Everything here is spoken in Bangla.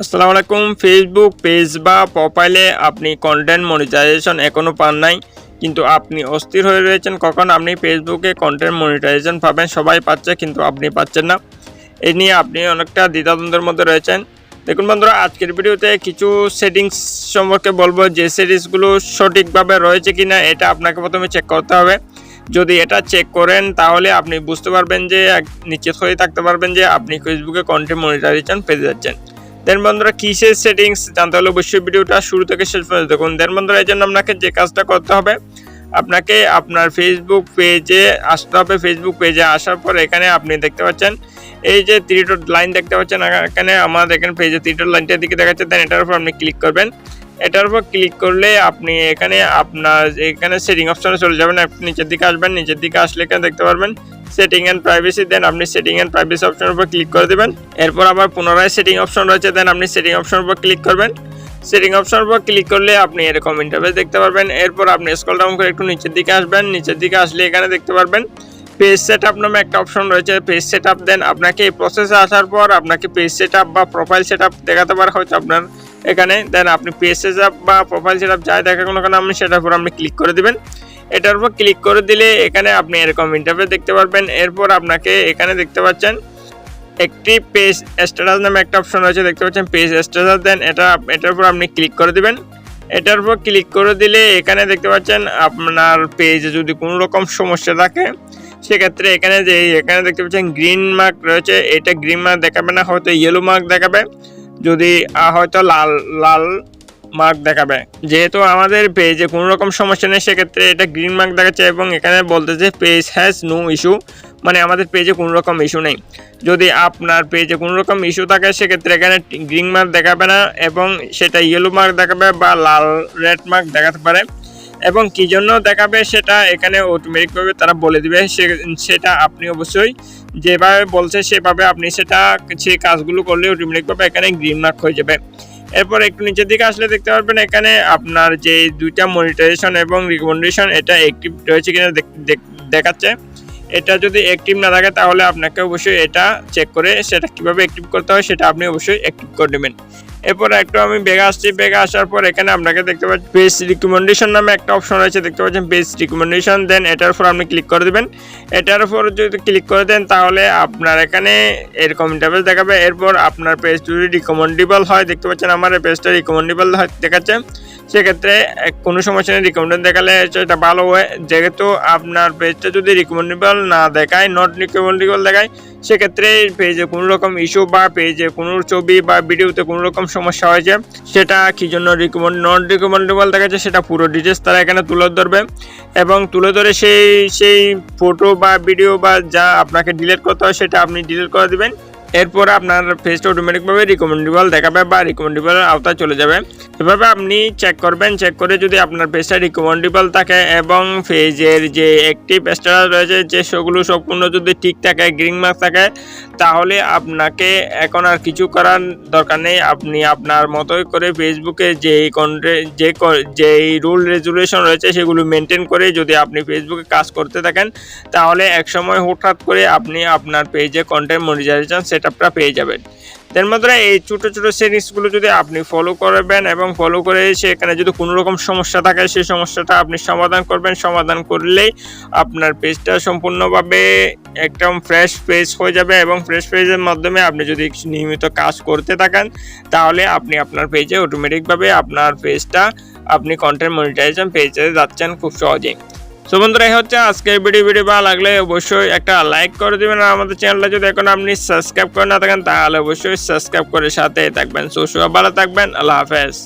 আসসালামু আলাইকুম। ফেসবুক পেজ বা প্রোফাইলে আপনি কন্টেন্ট মনিটাইজেশন এখনও পান নাই, কিন্তু আপনি অস্থির হয়ে রয়েছেন কখন আপনি ফেসবুকে কন্টেন্ট মনিটাইজেশন পাবেন সবাই পাচ্ছে, কিন্তু আপনি পাচ্ছেন না। এই নিয়ে আপনি অনেকটা দ্বিধাদ্বন্দ্বের মধ্যে রয়েছেন। দেখুন বন্ধুরা, আজকের ভিডিওতে কিছু সেটিংস সম্পর্কে বলব, যে সেটিংসগুলো সঠিকভাবে রয়েছে কিনা, এটা আপনাকে প্রথমে চেক করতে হবে। যদি এটা চেক করেন, তাহলে আপনি বুঝতে পারবেন যে নিশ্চিত হয়ে থাকতে পারবেন যে, আপনি ফেসবুকে কন্টেন্ট মনিটাইজেশন পেয়ে যাচ্ছেন। দেন বন্ধুরা কিসের সেটিংস জানতে হলে অবশ্যই ভিডিওটা শুরু থেকে শেষ পর্যন্ত দেখুন। দেন বন্ধুরা, এই জন্য আপনাকে যে কাজটা করতে হবে, আপনাকে আপনার ফেসবুক পেজে আসতে হবে। ফেসবুক পেজে আসার পর এখানে আপনি দেখতে পাচ্ছেন, এই যে ত্রিডট লাইন দেখতে পাচ্ছেন, এখানে আমাদের এখানে পেজে ত্রিডট লাইনটার দিকে দেখা যাচ্ছে দেন এটার উপর আপনি ক্লিক করবেন। এটার উপর ক্লিক করলে আপনি এখানে আপনার, এখানে সেটিং অপশানে চলে যাবেন। আপনি নিচের দিকে আসবেন, নিচের দিকে আসলে এখানে দেখতে পারবেন সেটিং অ্যান্ড প্রাইভেসি দেন আপনি সেটিং অ্যান্ড প্রাইভেসি অপশনের উপর ক্লিক করে দেবেন। এরপর আবার পুনরায় সেটিং অপশন রয়েছে দেন আপনি সেটিং অপশনের উপর ক্লিক করবেন। সেটিং অপশনের উপর ক্লিক করলে আপনি এরকম ইন্টারভেস দেখতে পারবেন। এরপর আপনি স্ক্রল ডাউন করে একটু নিচের দিকে আসবেন। নিচের দিকে আসলে এখানে দেখতে পারবেন পেজ সেট আপ নামে একটা অপশন রয়েছে পেজ সেট আপ দেন আপনাকে এই প্রসেসে আসার পর আপনাকে পেজ সেট আপ বা প্রোফাইল সেট আপ দেখাতে পারে হয়তো আপনার এখানে। দেন আপনি পেজ সেট আপ বা প্রোফাইল সেট আপ যাই দেখা কোনো কেন, আপনি সেটার উপর আপনি ক্লিক করে দিবেন। এটার উপর ক্লিক করে দিলে এখানে আপনি এরকম ইন্টারফেস দেখতে পারবেন। এরপর আপনাকে এখানে দেখতে পাচ্ছেন একটি পেজ স্ট্যাটাস নামে একটা অপশন রয়েছে, দেখতে পাচ্ছেন পেজ স্ট্যাটাস দেন এটা এটার উপর আপনি ক্লিক করে দিবেন। এটার উপর ক্লিক করে দিলে এখানে দেখতে পাচ্ছেন আপনার পেজে যদি কোনো রকম সমস্যা থাকে, সেক্ষেত্রে এখানে যে এখানে দেখতে পাচ্ছেন গ্রিন মার্ক রয়েছে, এটা গ্রিন মার্ক দেখাবে না, হয়তো ইয়েলো মার্ক দেখাবে। যদি হয়তো লাল লাল মার্ক দেখাবে। যেহেতু আমাদের পেজে কোনো রকম সমস্যা নেই, সেক্ষেত্রে এটা গ্রিন মার্ক দেখাচ্ছে এবং এখানে বলতেছে পেজ হ্যাজ নো ইস্যু মানে আমাদের পেজে কোনো রকম ইস্যু নেই। যদি আপনার পেজে কোনো রকম ইস্যু থাকে, সেক্ষেত্রে এখানে গ্রিন মার্ক দেখাবে না এবং সেটা ইয়েলো মার্ক দেখাবে বা লাল রেড মার্ক দেখাতে পারে। এবং কী জন্য দেখাবে সেটা এখানে অটোমেটিকভাবে তারা বলে দিবে। সেটা আপনি অবশ্যই যেভাবে বলছে সেভাবে আপনি সেটা সেই কাজগুলো করলে অটোমেটিকভাবে এখানে গ্রিন মার্ক হয়ে যাবে। এরপর একটু নিচের দিকে আসলে দেখতে পারবেন, এখানে আপনার যে দুইটা মনিটাইজেশন এবং রিকমেন্ডেশন এটা অ্যাক্টিভ রয়েছে কিনা দেখ- দেখ- দেখাচ্ছে। এটা যদি অ্যাক্টিভ না থাকে, তাহলে আপনাকে অবশ্যই এটা চেক করে সেটা কীভাবে অ্যাক্টিভ করতে হয়, সেটা আপনি অবশ্যই অ্যাক্টিভ করে নেবেন। এরপর একটু আমি বেগে আসছি, বেগে আসার পর এখানে আপনাকে দেখতে পাচ্ছি পেজ রিকমেন্ডেশন নামে একটা অপশন রয়েছে, দেখতে পাচ্ছেন পেজ রিকমেন্ডেশন দেন এটার উপর আপনি ক্লিক করে দেবেন। এটার উপর যদি ক্লিক করে দেন তাহলে আপনার এখানে এরকম ইন্টারভেস দেখাবে। এরপর আপনার পেজ যদি রিকমেন্ডেবল হয়, দেখতে পাচ্ছেন আমার এই পেজটা রিকমেন্ডেবল হয়, দেখাচ্ছে। সেক্ষেত্রে কোনো সমস্যা নেই রিকমেন্ডেড দেখালে সেটা ভালো হয়। যেহেতু আপনার পেজটা যদি রিকমেন্ডেবল না দেখায় নট রিকমেন্ডেবল দেখায় সেক্ষেত্রে পেজে কোনো রকম ইস্যু বা পেজে কোনো ছবি বা ভিডিওতে কোনো রকম সমস্যা হয়েছে, সেটা কি জন্য রিকমেন্ড নন রিকমেন্ডেবল দেখাচ্ছে সেটা পুরো ডিটেলস তারা এখানে তুলে ধরবে এবং তুলে ধরে সেই সেই ফটো বা ভিডিও বা যা আপনাকে ডিলিট করতে হয় সেটা আপনি ডিলিট করে দিবেন। এরপর আপনার পেজটা অটোমেটিকভাবে রিকমেন্ডেবল দেখাবে বা রিকমেন্ডেবলের আওতায় চলে যাবে। এভাবে আপনি চেক করবেন চেক করে যদি আপনার পেজটা রিকমেন্ডেবল থাকে এবং পেজের যে অ্যাক্টিভ স্ট্যাটাস রয়েছে, যে সেগুলো সম্পূর্ণ যদি ঠিক থাকে গ্রিন মার্ক থাকে, তাহলে আপনাকে এখন আর কিছু করার দরকার নেই। আপনি আপনার মতোই করে ফেসবুকে যে কন্টে যে যেই রুল রেজুলেশন রয়েছে, সেগুলো মেনটেন করে যদি আপনি ফেসবুকে কাজ করতে থাকেন, তাহলে একসময় হঠাৎ করে আপনি আপনার পেজে কন্টেন্ট মনিটাইজেশন সেট আপটা পেয়ে যাবেন। এর মাধ্যমে এই ছোটো ছোটো সেটিংসগুলো যদি আপনি ফলো করবেন এবং ফলো করে সেখানে যদি কোনো রকম সমস্যা থাকে, সেই সমস্যাটা আপনি সমাধান করবেন। সমাধান করলেই আপনার পেজটা সম্পূর্ণভাবে একদম ফ্রেশ পেজ হয়ে যাবে এবং ফ্রেশ পেজের মাধ্যমে আপনি যদি নিয়মিত কাজ করতে থাকেন, তাহলে আপনি আপনার পেজে অটোমেটিকভাবে আপনার পেজটা আপনি কন্টেন্ট মনিটাইজেশন পেজে যাচ্ছেন খুব সহজেই। সো বন্ধুরা, এই হচ্ছে আজকে ভিডিও। ভিডিও ভালো লাগলে অবশ্যই একটা লাইক করে দেবেন আর আমাদের চ্যানেলটা যদি এখন আপনি সাবস্ক্রাইব করে না থাকেন, তাহলে অবশ্যই সাবস্ক্রাইব করে সাথে থাকবেন। সুস্থ ভালো থাকবেন। আল্লাহ হাফেজ।